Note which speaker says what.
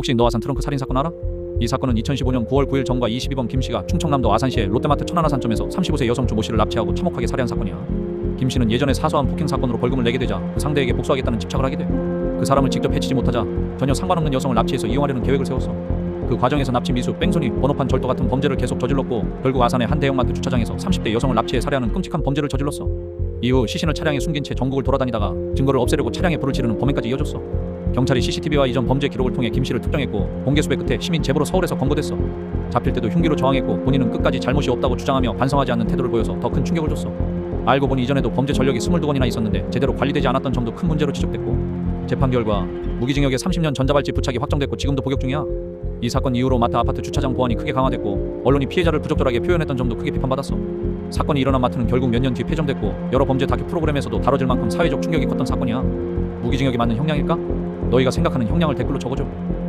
Speaker 1: 혹시 너 아산 트렁크 살인 사건 알아? 이 사건은 2015년 9월 9일 정과 22번 김 씨가 충청남도 아산시의 롯데마트 천안아산점에서 35세 여성 주 모 씨를 납치하고 참혹하게 살해한 사건이야. 김 씨는 예전에 사소한 폭행 사건으로 벌금을 내게 되자 그 상대에게 복수하겠다는 집착을 하게 돼. 그 사람을 직접 해치지 못하자 전혀 상관없는 여성을 납치해서 이용하려는 계획을 세웠어. 그 과정에서 납치 미수, 뺑소니, 번호판 절도 같은 범죄를 계속 저질렀고 결국 아산의 한 대형마트 주차장에서 30대 여성을 납치해 살해하는 끔찍한 범죄를 저질렀어. 이후 시신을 차량에 숨긴 채 전국을 돌아다니다가 증거를 없애려고 차량에 불을 지르는 범행까지 이어졌어. 경찰이 CCTV와 이전 범죄 기록을 통해 김 씨를 특정했고 공개 수배 끝에 시민 제보로 서울에서 검거됐어. 잡힐 때도 흉기로 저항했고 본인은 끝까지 잘못이 없다고 주장하며 반성하지 않는 태도를 보여서 더 큰 충격을 줬어. 알고 보니 이전에도 범죄 전력이 22건이나 있었는데 제대로 관리되지 않았던 점도 큰 문제로 지적됐고 재판 결과 무기징역에 30년 전자발찌 부착이 확정됐고 지금도 복역 중이야. 이 사건 이후로 마트 아파트 주차장 보안이 크게 강화됐고 언론이 피해자를 부적절하게 표현했던 점도 크게 비판받았어. 사건이 일어난 마트는 결국 몇 년 뒤 폐점됐고 여러 범죄 다큐 프로그램에서도 다뤄질 만큼 사회적 충격이 컸던 사건이야. 무기징역이 맞는 형량일까? 너희가 생각하는 형량을 댓글로 적어줘.